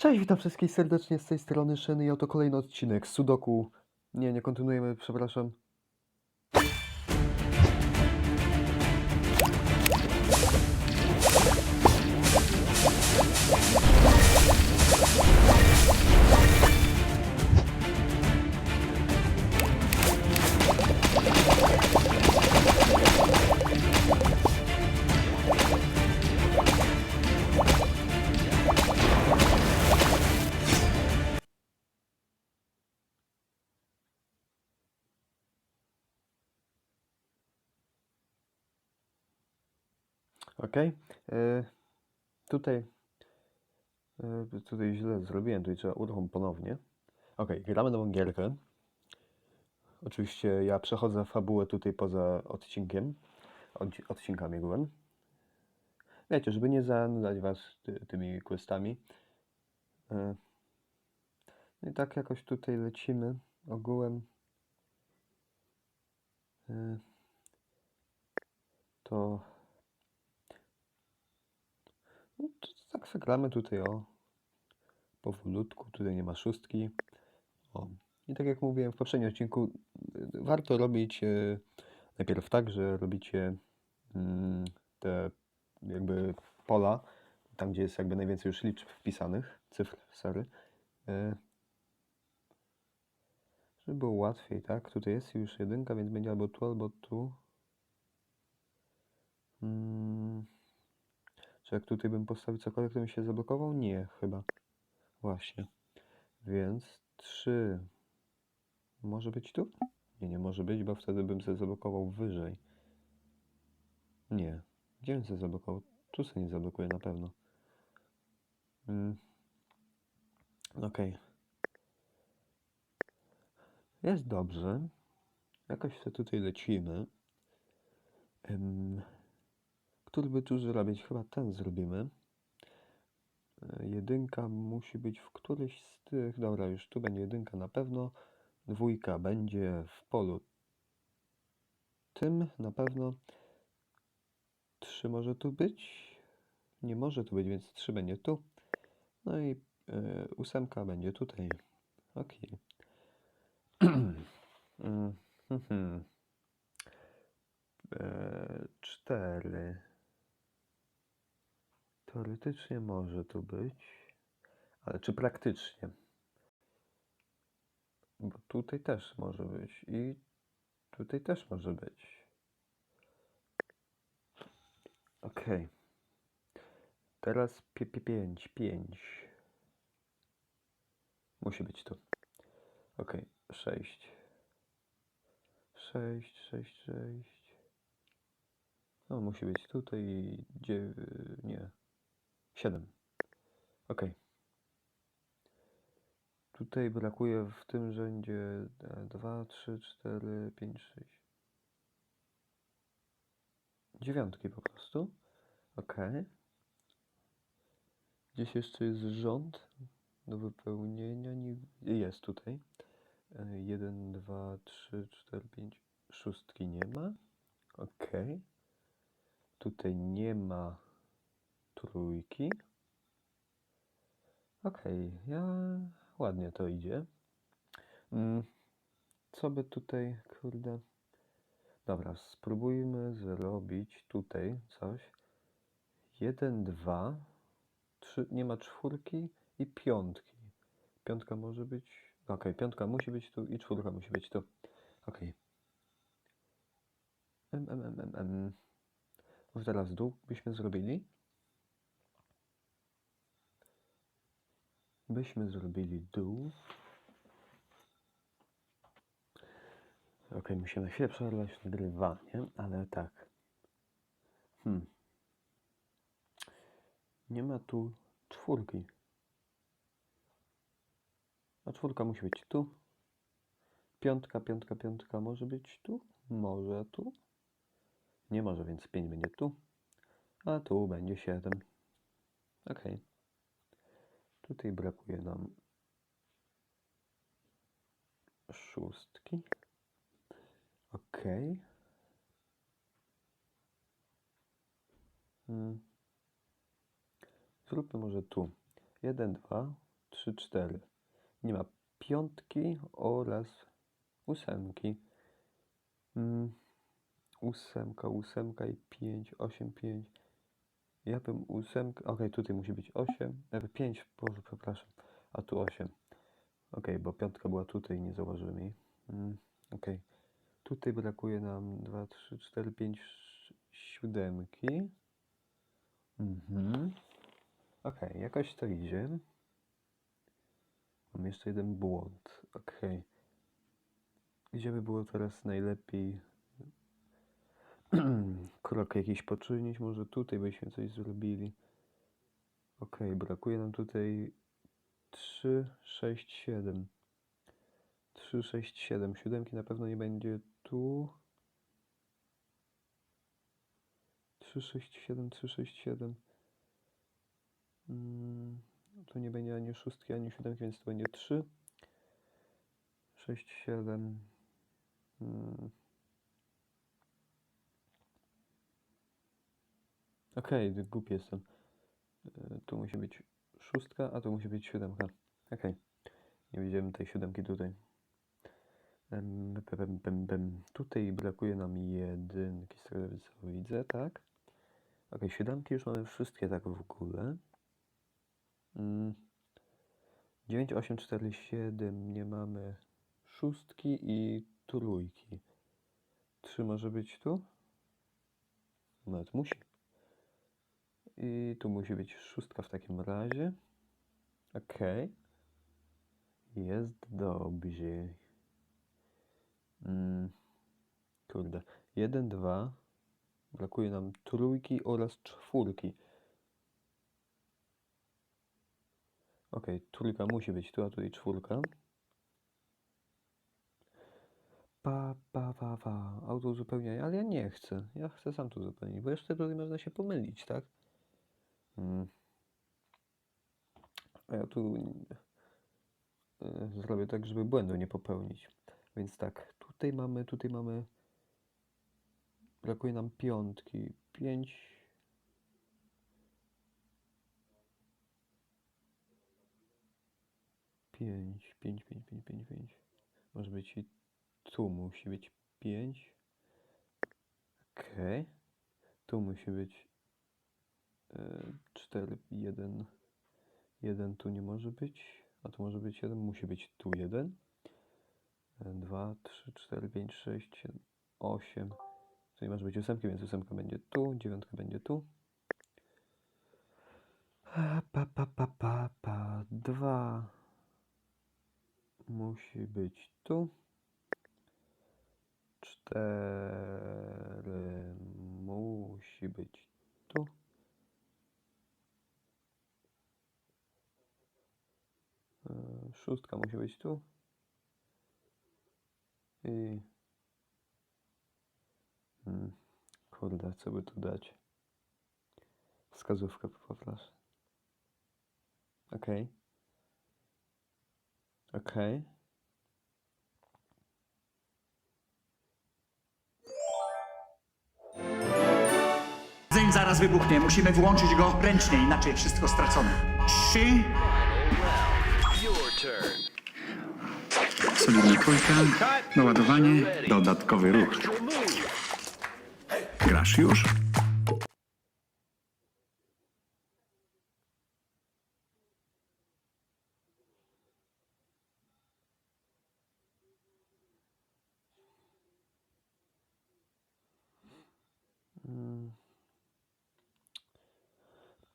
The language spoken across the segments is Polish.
Cześć, witam wszystkich serdecznie z tej strony Szyny i oto kolejny odcinek Sudoku. Nie, nie kontynuujemy, przepraszam. Okej. e, Tutaj, e, tutaj źle zrobiłem, tutaj trzeba uruchom ponownie. Okej, gramy nową gierkę. Oczywiście ja przechodzę fabułę tutaj poza odcinkiem, odci- odcinkami ogółem. Wiecie, żeby nie zanudzać was ty, tymi questami. E, No i tak jakoś tutaj lecimy ogółem. E, To No tak zagramy tutaj o powolutku, tutaj nie ma szóstki. O. I tak jak mówiłem w poprzednim odcinku, y, warto robić y, najpierw tak, że robicie mm, te jakby pola, tam gdzie jest jakby najwięcej już liczb wpisanych, cyfr, sorry, y, żeby było łatwiej, tak? Tutaj jest już jedynka, więc będzie albo tu, albo tu. Mm. Czy jak tutaj bym postawił cokolwiek, to bym się zablokował? Nie, chyba. Właśnie. Więc 3. Może być tu? Nie, nie może być, bo wtedy bym się zablokował wyżej. Nie. Gdzie bym się zablokował? Tu się nie zablokuje na pewno. Mm. Okej. Jest dobrze. Jakoś sobie tutaj lecimy. Który by tu zrobić? Chyba ten zrobimy. E, Jedynka musi być w któryś z tych. Dobra, już tu będzie jedynka na pewno. Dwójka będzie w polu tym na pewno. Trzy może tu być. Nie może tu być, więc trzy będzie tu. No i e, ósemka będzie tutaj. Ok. Mm, mhm. E, Cztery. Teoretycznie może tu być, ale czy praktycznie? Bo tutaj też może być i tutaj też może być. Okej. Teraz 5, 5. Musi być tu. Okej, 6. 6, 6, 6. No, musi być tutaj i dziew... nie. 7. Ok. Tutaj brakuje w tym rzędzie 2, 3, 4, 5, 6. Dziewiątki po prostu. Ok. Gdzieś jeszcze jest rząd do wypełnienia. Nie... Jest tutaj. 1, 2, 3, 4, 5. Szóstki nie ma. Ok. Tutaj nie ma trójki. Okej, ja ładnie to idzie. Mm, Co by tutaj, kurde. Dobra, spróbujmy zrobić tutaj coś. Jeden, dwa, trzy, nie ma czwórki i piątki. Piątka może być. Okej, piątka musi być tu i czwórka musi być tu. Okej. Em, em, em, em, em. Może teraz dół byśmy zrobili? Byśmy zrobili dół. Ok, musimy na chwilę przerwać nagrywanie, ale tak. Hmm. Nie ma tu czwórki. A czwórka musi być tu. Piątka, piątka, piątka może być tu. Może tu. Nie może, więc 5 będzie tu. A tu będzie 7. Ok. Tutaj brakuje nam szóstki. Ok. Hmm. Zróbmy może tu. 1, 2, 3, 4. Nie ma piątki oraz ósemki. Mm, ósemka, ósemka i 5, 8, 5. Ja bym ósemkę. Okej, tutaj musi być 8. E, 5, Boże, przepraszam. A tu 8. Okej, bo piątka była tutaj, nie zauważyłem jej. Mm, Okej. Tutaj brakuje nam 2, 3, 4, 5, siódemki. Mhm. Okej, jakoś to idzie. Mam jeszcze jeden błąd. Okej. Gdzie by było teraz najlepiej krok jakiś poczynić? Może tutaj byśmy coś zrobili. Okej, brakuje nam tutaj 3, 6, 7. 3, 6, 7. Siódemki na pewno nie będzie tu. 3, 6, 7, 3, 6, 7. Mm, to nie będzie ani szóstki, ani siódemki, więc to będzie 3. 6, 7. Mm. Okej, okay, głupi jestem. E, Tu musi być szóstka, a tu musi być siódemka. Okej. Nie widziałem tej siódemki tutaj. Em, pem, pem, pem, pem. Tutaj brakuje nam jedynki, z tego co widzę, tak? Okej, siódemki już mamy wszystkie tak w ogóle. Mm. 9, 8, 4, 7 nie mamy szóstki i trójki. 3 może być tu? Nawet musi. I tu musi być szóstka w takim razie. Okej. Jest dobrze. Mm. Kurde. 1, 2. Brakuje nam trójki oraz czwórki. Okej, trójka musi być tu, a tutaj czwórka. Pa, pa, pa, pa. Auto uzupełniania, ale ja nie chcę. Ja chcę sam to uzupełnić, bo jeszcze tutaj można się pomylić, tak? Mm. A ja tu y, zrobię tak, żeby błędu nie popełnić. Więc tak, tutaj mamy, tutaj mamy. Brakuje nam piątki. Pięć. Pięć, pięć, pięć, pięć, pięć, pięć. Może być i tu musi być pięć. Okej. Tu musi być e, cztery, jeden. Jeden tu nie może być. A tu może być jeden. Musi być tu jeden. E, Dwa, trzy, cztery, pięć, sześć, siedem, osiem. Tu nie może być ósemki, więc ósemka będzie tu. Dziewiątka będzie tu. Pa, pa, pa, pa, pa. Dwa musi być tu. Cztery musi być tu. Szóstka musi być tu. I... Hmm, kurde, co by tu dać? Wskazówkę poproszę. Okej. Okej. Zeń zaraz wybuchnie. Musimy włączyć go ręcznie, inaczej wszystko stracone. Trzy. Solidna trójka. Doładowanie. Dodatkowy ruch. Grasz już?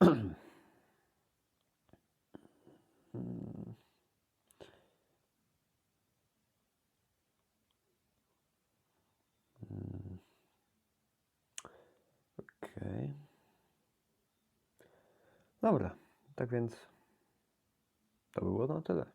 Okej. Dobra, tak więc to było na tyle.